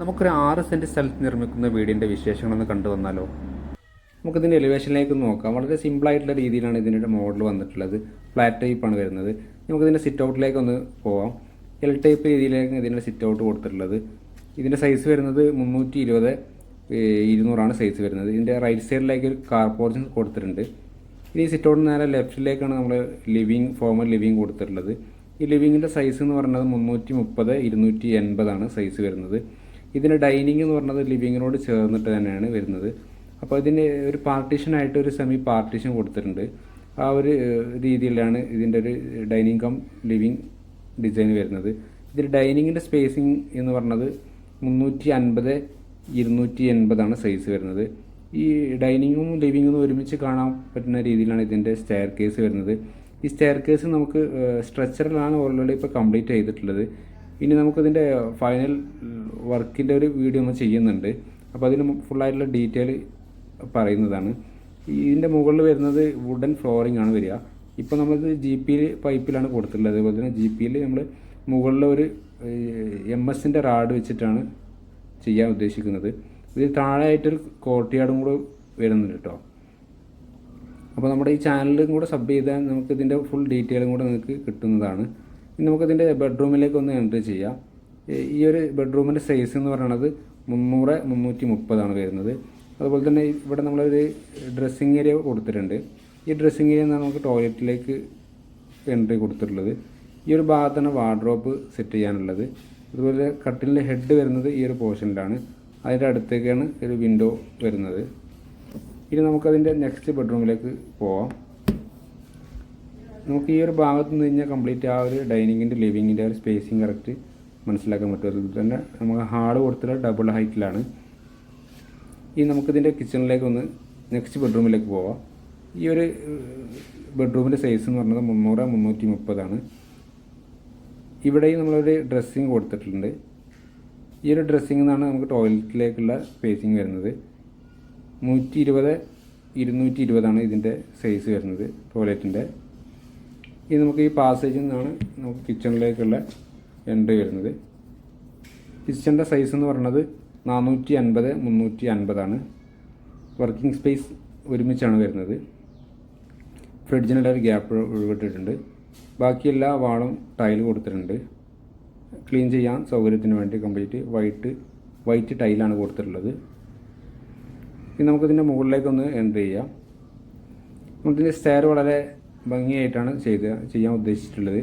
നമുക്കൊരു ആറ് സെന്റ് സ്ഥലത്ത് നിർമ്മിക്കുന്ന വീടിന്റെ വിശേഷങ്ങളൊന്ന് കണ്ടു വന്നാലോ? നമുക്കിതിന്റെ എലിവേഷനിലേക്ക് നോക്കാം. വളരെ സിമ്പിളായിട്ടുള്ള രീതിയിലാണ് ഇതിന്റെ മോഡൽ വന്നിട്ടുള്ളത്. ഫ്ലാറ്റ് ടൈപ്പാണ് വരുന്നത്. നമുക്കിതിന്റെ സിറ്റ് ഔട്ടിലേക്ക് ഒന്ന് പോവാം. എൽ ടൈപ്പ് രീതിയിലേക്ക് ഇതിന്റെ സിറ്റ് ഔട്ട് കൊടുത്തിട്ടുള്ളത്. ഇതിന്റെ സൈസ് വരുന്നത് മുന്നൂറ്റി ഇരുപത് ഇരുന്നൂറാണ് സൈസ് വരുന്നത്. ഇതിന്റെ റൈറ്റ് സൈഡിലേക്ക് ഒരു കാർ പോർഷൻ കൊടുത്തിട്ടുണ്ട്. ഇനി സിറ്റ് ഔട്ട് നേരെ ലെഫ്റ്റിലേക്കാണ് നമ്മൾ ലിവിങ് ഫോമൽ ലിവിങ് കൊടുത്തിട്ടുള്ളത്. ഈ ലിവിങ്ങിന്റെ സൈസ് എന്ന് പറയുന്നത് മുന്നൂറ്റി മുപ്പത് ഇരുന്നൂറ്റി എൺപതാണ് സൈസ് വരുന്നത്. ഇതിന്റെ ഡൈനിങ് എന്ന് പറഞ്ഞത് ലിവിങ്ങിനോട് ചേർന്നിട്ട് തന്നെയാണ് വരുന്നത്. അപ്പോൾ ഇതിന് ഒരു പാർട്ടീഷനായിട്ട് ഒരു സെമി പാർട്ടീഷൻ കൊടുത്തിട്ടുണ്ട്. ആ ഒരു രീതിയിലാണ് ഇതിന്റെ ഒരു ഡൈനിങ് കം ലിവിങ് ഡിസൈൻ വരുന്നത്. ഇതിൽ ഡൈനിങ്ങിന്റെ സ്പേസിങ് എന്ന് പറഞ്ഞത് മുന്നൂറ്റി അൻപത് ഇരുന്നൂറ്റി എൺപതാണ് സൈസ് വരുന്നത്. ഈ ഡൈനിങ്ങും ലിവിങ്ങും ഒരുമിച്ച് കാണാൻ പറ്റുന്ന രീതിയിലാണ് ഇതിന്റെ സ്റ്റെയർ കേസ് വരുന്നത്. ഈ സ്റ്റെയർ കേസ് നമുക്ക് സ്ട്രക്ചറിലാണ് ഓൾറെഡി ഇപ്പോൾ കംപ്ലീറ്റ് ചെയ്തിട്ടുള്ളത്. ഇനി നമുക്കിതിന്റെ ഫൈനൽ വർക്കിന്റെ ഒരു വീഡിയോ നമ്മൾ ചെയ്യുന്നുണ്ട്. അപ്പോൾ അതിന് ഫുള്ളായിട്ടുള്ള ഡീറ്റെയിൽ പറയുന്നതാണ്. ഇതിന്റെ മുകളിൽ വരുന്നത് വുഡൻ ഫ്ലോറിംഗ് ആണ് വരിക. ഇപ്പോൾ നമ്മളിത് ജി പി പൈപ്പിലാണ് കൊടുത്തിട്ടുള്ളത്. അതുപോലെ തന്നെ ജി പിയിൽ നമ്മൾ മുകളിൽ ഒരു എം എസിന്റെ റാഡ് വെച്ചിട്ടാണ് ചെയ്യാൻ ഉദ്ദേശിക്കുന്നത്. ഇത് താഴെയായിട്ടൊരു കോട്ടിയാടും കൂടെ വരുന്നുണ്ട് കേട്ടോ. അപ്പോൾ നമ്മുടെ ഈ ചാനലും കൂടെ സബ് ചെയ്താൽ നമുക്ക് ഇതിന്റെ ഫുൾ ഡീറ്റെയിലും കൂടെ നിങ്ങൾക്ക് കിട്ടുന്നതാണ്. നമുക്കിതിന്റെ ബെഡ്റൂമിലേക്ക് ഒന്ന് എൻട്രി ചെയ്യാം. ഈ- ഒരു ബെഡ്റൂമിന്റെ സൈസ് എന്ന് പറയുന്നത് മുന്നൂറ് മുന്നൂറ്റി മുപ്പതാണ് വരുന്നത്. അതുപോലെ തന്നെ ഇവിടെ നമ്മളൊരു ഡ്രസ്സിങ് ഏരിയ കൊടുത്തിട്ടുണ്ട്. ഈ ഡ്രസ്സിങ് ഏരിയ നമുക്ക് ടോയ്ലറ്റിലേക്ക് എൻട്രി കൊടുത്തിട്ടുള്ളത്. ഈ ഒരു ഭാഗത്താണ് വാർഡ്രോപ്പ് സെറ്റ് ചെയ്യാനുള്ളത്. അതുപോലെ കട്ടിലിന്റെ ഹെഡ് വരുന്നത് ഈ ഒരു പോർഷനിലാണ് അതിന്റെ അടുത്തേക്കാണ് ഒരു വിൻഡോ വരുന്നത്. ഇനി നമുക്കതിന്റെ നെക്സ്റ്റ് ബെഡ്റൂമിലേക്ക് പോവാം. നമുക്ക് ഈ ഒരു ഭാഗത്ത് നിന്ന് കഴിഞ്ഞാൽ കംപ്ലീറ്റ് ആ ഒരു ഡൈനിങ്ങിന്റെ ലിവിങ്ങിന്റെ ഒരു സ്പേസിങ് കറക്റ്റ് മനസ്സിലാക്കാൻ പറ്റും. അതുപോലെ തന്നെ നമുക്ക് ഹാൾ കൊടുത്തിട്ട് ഡബിൾ ഹൈറ്റിലാണ് ഇനി നമുക്കിതിന്റെ കിച്ചണിലേക്ക് ഒന്ന് നെക്സ്റ്റ് ബെഡ്റൂമിലേക്ക് പോവാം. ഈ ഒരു ബെഡ്റൂമിന്റെ സൈസ് എന്ന് പറഞ്ഞത് മുന്നൂറ് മുന്നൂറ്റി മുപ്പതാണ് ഇവിടെയും നമ്മളൊരു ഡ്രസ്സിങ് കൊടുത്തിട്ടുണ്ട്. ഈ ഒരു ഡ്രസ്സിങ് എന്നാണ് നമുക്ക് ടോയ്ലറ്റിലേക്കുള്ള സ്പേസിങ് വരുന്നത്. നൂറ്റി ഇരുപത് ഇരുന്നൂറ്റി ഇരുപതാണ് ഇതിന്റെ സൈസ് വരുന്നത് ടോയ്ലറ്റിന്റെ ഇത് നമുക്ക് ഈ പാസേജിൽ നിന്നാണ് നമുക്ക് കിച്ചണിലേക്കുള്ള എൻട്രി വരുന്നത്. കിച്ചന്റെ സൈസ് എന്ന് പറയുന്നത് നാനൂറ്റി അൻപത് മുന്നൂറ്റി അൻപതാണ് വർക്കിംഗ് സ്പേസ് ഒരുമിച്ചാണ് വരുന്നത് ഫ്രിഡ്ജിനുള്ള ഒരു ഗ്യാപ്പ് ഒഴിവിട്ടിട്ടുണ്ട്. ബാക്കി എല്ലാ വാളും ടൈൽ കൊടുത്തിട്ടുണ്ട്. ക്ലീൻ ചെയ്യാൻ സൗകര്യത്തിന് വേണ്ടി കംപ്ലീറ്റ് വൈറ്റ് വൈറ്റ് ടൈലാണ് കൊടുത്തിട്ടുള്ളത്. ഇനി നമുക്കിതിന്റെ മുകളിലേക്കൊന്ന് എൻട്രി ചെയ്യാം. നമുക്കിതിന്റെ സ്റ്റെയർ വളരെ ഭംഗിയായിട്ടാണ് ചെയ്ത് ചെയ്യാൻ ഉദ്ദേശിച്ചിട്ടുള്ളത്.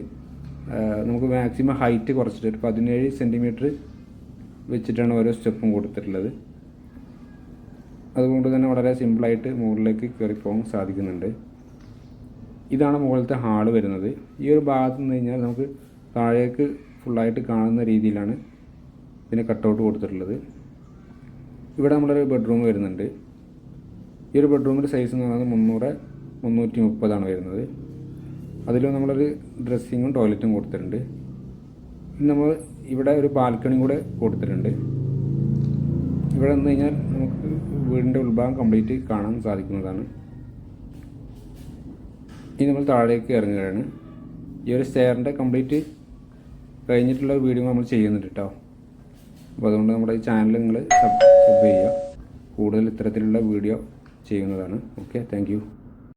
നമുക്ക് മാക്സിമം ഹൈറ്റ് കുറച്ചിട്ട് ഒരു പതിനേഴ് സെന്റിമീറ്റർ വെച്ചിട്ടാണ് ഓരോ സ്റ്റെപ്പും കൊടുത്തിട്ടുള്ളത്. അതുകൊണ്ട് തന്നെ വളരെ സിമ്പിളായിട്ട് മുകളിലേക്ക് കയറിപ്പോകാൻ സാധിക്കുന്നുണ്ട്. ഇതാണ് മുകളിലത്തെ ഹാൾ വരുന്നത്. ഈ ഒരു ഭാഗത്ത് നിന്ന് കഴിഞ്ഞാൽ നമുക്ക് താഴേക്ക് ഫുള്ളായിട്ട് കാണുന്ന രീതിയിലാണ് ഇതിന് കട്ടൗട്ട് കൊടുത്തിട്ടുള്ളത്. ഇവിടെ നമ്മളൊരു ബെഡ്റൂം വരുന്നുണ്ട്. ഈ ഒരു ബെഡ്റൂമിന്റെ സൈസ് എന്ന് പറയുന്നത് മുന്നൂറ് മുന്നൂറ്റി മുപ്പതാണ് വരുന്നത്. അതിൽ നമ്മളൊരു ഡ്രസ്സിങ്ങും ടോയ്ലറ്റും കൊടുത്തിട്ടുണ്ട്. നമ്മൾ ഇവിടെ ഒരു ബാൽക്കണിയും കൂടെ കൊടുത്തിട്ടുണ്ട്. ഇവിടെ നിന്ന് കഴിഞ്ഞാൽ നമുക്ക് വീടിന്റെ ഉൾഭാഗം കംപ്ലീറ്റ് കാണാൻ സാധിക്കുന്നതാണ്. ഇനി നമ്മൾ താഴേക്ക് ഇറങ്ങുകയാണ്. ഈ ഒരു സ്റ്റെയറിന്റെ കംപ്ലീറ്റ് കഴിഞ്ഞിട്ടുള്ള വീഡിയോ നമ്മൾ ചെയ്യുന്നുണ്ട് കേട്ടോ അപ്പോൾ അതുകൊണ്ട് നമ്മുടെ ഈ ചാനൽ നിങ്ങൾ സബ് സബ് ചെയ്യുക. കൂടുതൽ ഇത്തരത്തിലുള്ള വീഡിയോ ചെയ്യുന്നതാണ്. Okay thank